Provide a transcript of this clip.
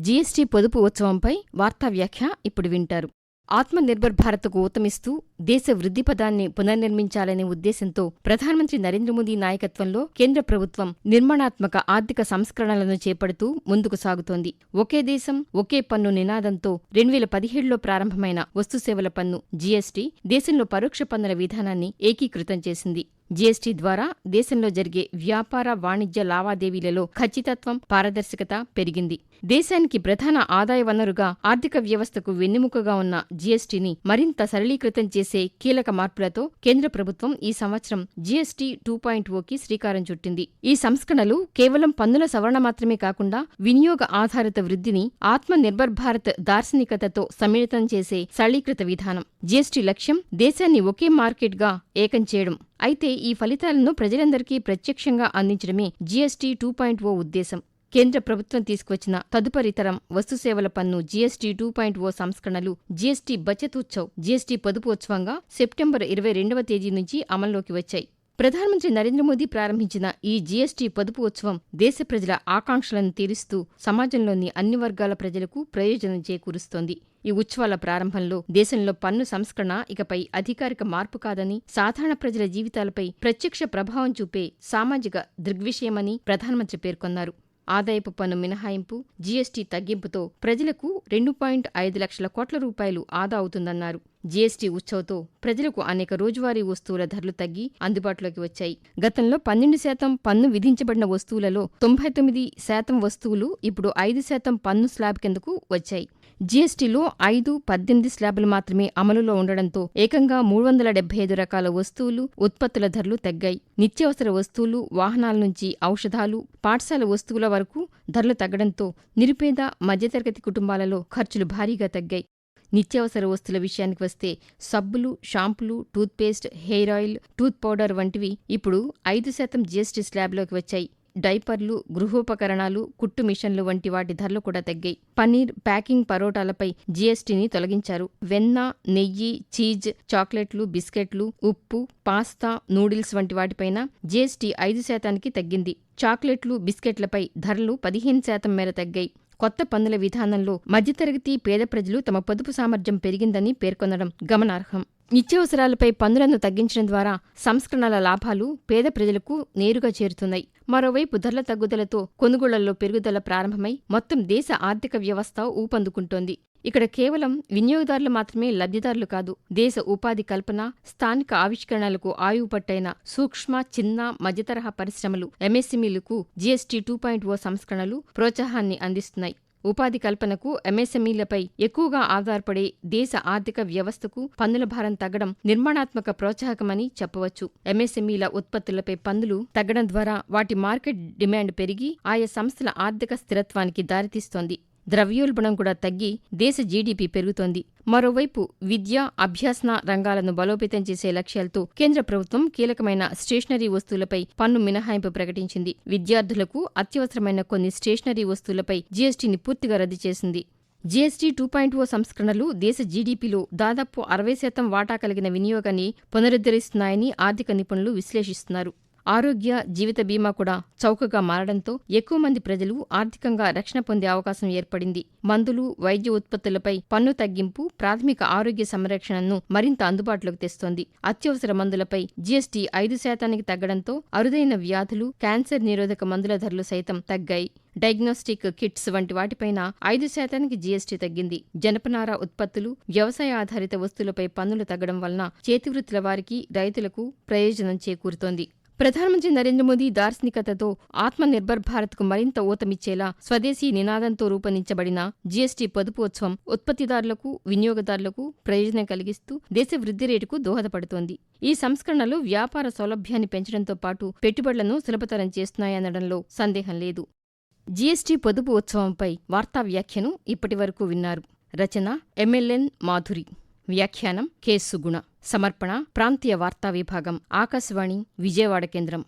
GST పొదుపు ఉత్సవంపై వార్తా వ్యాఖ్య ఇప్పుడు వింటారు. ఆత్మనిర్భర్ భారత్కు ఊతమిస్తూ దేశ వృద్ధి పదాన్ని పునర్నిర్మించాలనే ఉద్దేశంతో ప్రధానమంత్రి నరేంద్ర మోదీ నాయకత్వంలో కేంద్ర ప్రభుత్వం నిర్మాణాత్మక ఆర్థిక సంస్కరణలను చేపడుతూ ముందుకు సాగుతోంది. ఒకే దేశం ఒకే పన్ను నినాదంతో రెండు వేల పదిహేడులో ప్రారంభమైన వస్తుసేవల పన్ను జీఎస్టీ దేశంలో పరోక్ష పన్నుల విధానాన్ని ఏకీకృతం చేసింది. జీఎస్టీ ద్వారా దేశంలో జరిగే వ్యాపార వాణిజ్య లావాదేవీలలో ఖచ్చితత్వం పారదర్శకత పెరిగింది. దేశానికి ప్రధాన ఆదాయ వనరుగా ఆర్థిక వ్యవస్థకు వెన్నెముకగా ఉన్న జీఎస్టీని మరింత సరళీకృతం చేసే కీలక మార్పులతో కేంద్ర ప్రభుత్వం ఈ సంవత్సరం జీఎస్టీ టూ పాయింట్ ఓకి శ్రీకారం చుట్టింది. ఈ సంస్కరణలు కేవలం పన్నుల సవరణ మాత్రమే కాకుండా వినియోగ ఆధారిత వృద్ధిని ఆత్మ నిర్భర్ భారత్ దార్శనికతతో సమ్మిళితం చేసే సరళీకృత విధానం. జీఎస్టీ లక్ష్యం దేశాన్ని ఒకే మార్కెట్గా ఏకం చేయడం. అయితే ఈ ఫలితాలను ప్రజలందరికీ ప్రత్యక్షంగా అందించడమే జీఎస్టీ టూ పాయింట్ ఓ ఉద్దేశం. కేంద్ర ప్రభుత్వం తీసుకువచ్చిన తదుపరి తరం వస్తుసేవల పన్ను జీఎస్టీ టూ పాయింట్ ఓ సంస్కరణలు జీఎస్టీ బచత్ ఉత్సవ్ జీఎస్టీ పొదుపు ఉత్సవంగా సెప్టెంబర్ ఇరవై రెండవ తేదీ నుంచి అమల్లోకి వచ్చాయి. ప్రధానమంత్రి నరేంద్ర మోదీ ప్రారంభించిన ఈ జీఎస్టీ పొదుపు ఉత్సవం దేశ ప్రజల ఆకాంక్షలను తీరుస్తూ సమాజంలోని అన్ని వర్గాల ప్రజలకు ప్రయోజనం చేకూరుస్తోంది. ఈ ఉత్సవాల ప్రారంభంలో దేశంలో పన్ను సంస్కరణ ఇకపై అధికారిక మార్పు కాదని సాధారణ ప్రజల జీవితాలపై ప్రత్యక్ష ప్రభావం చూపే సామాజిక దృగ్విషయమని ప్రధానమంత్రి పేర్కొన్నారు. ఆదాయపు పన్ను మినహాయింపు జీఎస్టీ తగ్గింపుతో ప్రజలకు రెండు పాయింట్ ఐదు లక్షల కోట్ల రూపాయలు ఆదా అవుతుందన్నారు. జీఎస్టీ ఉత్సవ్తో ప్రజలకు అనేక రోజువారీ వస్తువుల ధరలు తగ్గి అందుబాటులోకి వచ్చాయి. గతంలో పన్నెండు శాతం పన్ను విధించబడిన వస్తువులలో తొంభై తొమ్మిది శాతం వస్తువులు ఇప్పుడు ఐదు శాతం పన్ను స్లాబ్ కిందకు వచ్చాయి. జీఎస్టీలో ఐదు పద్దెనిమిది స్లాబులు మాత్రమే అమలులో ఉండడంతో ఏకంగా మూడు వందల డెబ్బై ఐదు రకాల వస్తువులు ఉత్పత్తుల ధరలు తగ్గాయి. నిత్యావసర వస్తువులు వాహనాల నుంచి ఔషధాలు పాఠశాల వస్తువుల వరకు ధరలు తగ్గడంతో నిరుపేద మధ్యతరగతి కుటుంబాలలో ఖర్చులు భారీగా తగ్గాయి. నిత్యావసర వస్తువుల విషయానికి వస్తే సబ్బులు షాంపులు toothpaste hair oil tooth powder వంటివి ఇప్పుడు ఐదు శాతం జీఎస్టీ స్లాబ్లోకి వచ్చాయి. డైపర్లు గృహోపకరణాలు కుట్టు మిషన్లు వంటి వాటి ధరలు కూడా తగ్గాయి. పన్నీర్ ప్యాకింగ్ పరోటాలపై జీఎస్టీని తొలగించారు. వెన్న నెయ్యి చీజ్ చాక్లెట్లు బిస్కెట్లు ఉప్పు పాస్తా నూడిల్స్ వంటి వాటిపైన జీఎస్టీ ఐదు శాతానికి తగ్గింది. చాక్లెట్లు బిస్కెట్లపై ధరలు పదిహేను శాతం మేర తగ్గాయి. కొత్త పన్నుల విధానంలో మధ్యతరగతి పేద ప్రజలు తమ పొదుపు సామర్థ్యం పెరిగిందని పేర్కొనడం గమనార్హం. నిత్యావసరాలపై పన్నులను తగ్గించడం ద్వారా సంస్కరణల లాభాలు పేద ప్రజలకు నేరుగా చేరుతున్నాయి. మరోవైపు ధరల తగ్గుదలతో కొనుగోళ్ళలో పెరుగుదల ప్రారంభమై మొత్తం దేశ ఆర్థిక వ్యవస్థ ఊపందుకుంటోంది. ఇక్కడ కేవలం వినియోగదారులు మాత్రమే లబ్ధిదారులు కాదు దేశ ఉపాధి కల్పన స్థానిక ఆవిష్కరణలకు ఆయువు పట్టైన సూక్ష్మ చిన్న మధ్యతరహా పరిశ్రమలు ఎంఎస్ఎంఈలకు జీఎస్టీ టూ పాయింట్ ఓ సంస్కరణలు ప్రోత్సాహాన్ని అందిస్తున్నాయి. ఉపాధి కల్పనకు ఎంఎస్ఎంఈలపై ఎక్కువగా ఆధారపడే దేశ ఆర్థిక వ్యవస్థకు పన్నుల భారం తగ్గడం నిర్మాణాత్మక ప్రోత్సాహకమని చెప్పవచ్చు. ఎంఎస్ఎంఈల ఉత్పత్తులపై పన్నులు తగ్గడం ద్వారా వాటి మార్కెట్ డిమాండ్ పెరిగి ఆయా సంస్థల ఆర్థిక స్థిరత్వానికి దారితీస్తోంది. ద్రవ్యోల్బణం కూడా తగ్గి దేశ జీడీపీ పెరుగుతోంది. మరోవైపు విద్య అభ్యాసన రంగాలను బలోపేతం చేసే లక్ష్యాలతో కేంద్ర ప్రభుత్వం కీలకమైన స్టేషనరీ వస్తువులపై పన్ను మినహాయింపు ప్రకటించింది. విద్యార్థులకు అత్యవసరమైన కొన్ని స్టేషనరీ వస్తువులపై జీఎస్టీని పూర్తిగా రద్దు చేసింది. జీఎస్టీ టూ పాయింట్ ఓ సంస్కరణలు దేశ జీడీపీలో దాదాపు అరవై శాతం వాటా కలిగిన వినియోగాన్ని పునరుద్ధరిస్తున్నాయని ఆర్థిక నిపుణులు విశ్లేషిస్తున్నారు. ఆరోగ్య జీవిత బీమా కూడా చౌకగా మారడంతో ఎక్కువ మంది ప్రజలు ఆర్థికంగా రక్షణ పొందే అవకాశం ఏర్పడింది. మందులు వైద్య ఉత్పత్తులపై పన్ను తగ్గింపు ప్రాథమిక ఆరోగ్య సంరక్షణను మరింత అందుబాటులోకి తెస్తోంది. అత్యవసర మందులపై జీఎస్టీ ఐదు శాతానికి తగ్గడంతో అరుదైన వ్యాధులు క్యాన్సర్ నిరోధక మందుల ధరలు సైతం తగ్గాయి. డయాగ్నోస్టిక్ కిట్స్ వంటి వాటిపైన ఐదు శాతానికి జీఎస్టీ తగ్గింది. జనపనార ఉత్పత్తులు వ్యవసాయ ఆధారిత వస్తువులపై పన్నులు తగ్గడం వలన చేతివృత్తుల వారికి రైతులకు ప్రయోజనం చేకూరుతోంది. ప్రధానమంత్రి నరేంద్ర మోదీ దార్శనికతతో ఆత్మనిర్భర్ భారత్కు మరింత ఊతమిచ్చేలా స్వదేశీ నినాదంతో రూపొందించబడిన జీఎస్టీ పొదుపు ఉత్సవం ఉత్పత్తిదారులకు వినియోగదారులకు ప్రయోజనం కలిగిస్తూ దేశ వృద్ధి రేటుకు దోహదపడుతోంది. ఈ సంస్కరణలు వ్యాపార సౌలభ్యాన్ని పెంచడంతో పాటు పెట్టుబడులను సులభతరం చేస్తున్నాయనడంలో సందేహం లేదు. జీఎస్టీ పొదుపు ఉత్సవంపై వార్తా వ్యాఖ్యను ఇప్పటివరకు విన్నారు. రచన ఎంఎల్ఎన్ మాధురి. వ్యాఖ్యానం కె సుగుణ. సమర్పణ ప్రాంతీయ వార్తా విభాగం ఆకాశవాణి విజయవాడ కేంద్రం.